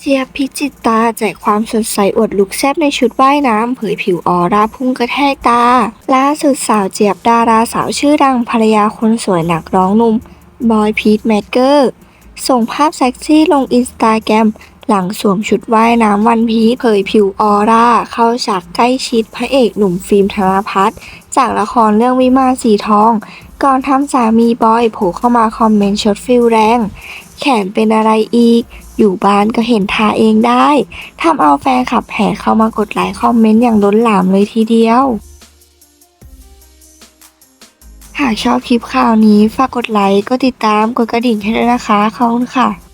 เจียบพิจิตตาแจกความสดใสอวดลุกแซบในชุดว่ายน้ำเผยผิวออร่าพุ่งกระแทกตา ล่าสุดสาวเจี๊ยบดาราสาวชื่อดังภรรยาคนสวยหนักร้องหนุ่ม บอยพีทแมทเกอร์ ส่งภาพเซ็กซี่ลงอินสตาแกรมหลังสวมชุดว่ายน้ำวันพีเผยผิวออร่า เข้าฉากใกล้ชิดพระเอกหนุ่มฟิล์มธนพัฒน์จากละครเรื่องวิมานสีทอง ก่อนทำสามีบอยโผล่เข้ามาคอมเมนต์ชดฟิลแรง แขนเป็นอะไรอีก อยู่บ้านก็เห็นทาเองได้ทำเอาแฟนขับแห่เข้ามากดไลค์คอมเมนต์อย่างล้นหลามเลยทีเดียว หากชอบคลิปข่าวนี้ฝากกดไลค์ กดติดตาม กดกระดิ่งให้ด้วยนะคะ ขอบคุณค่ะ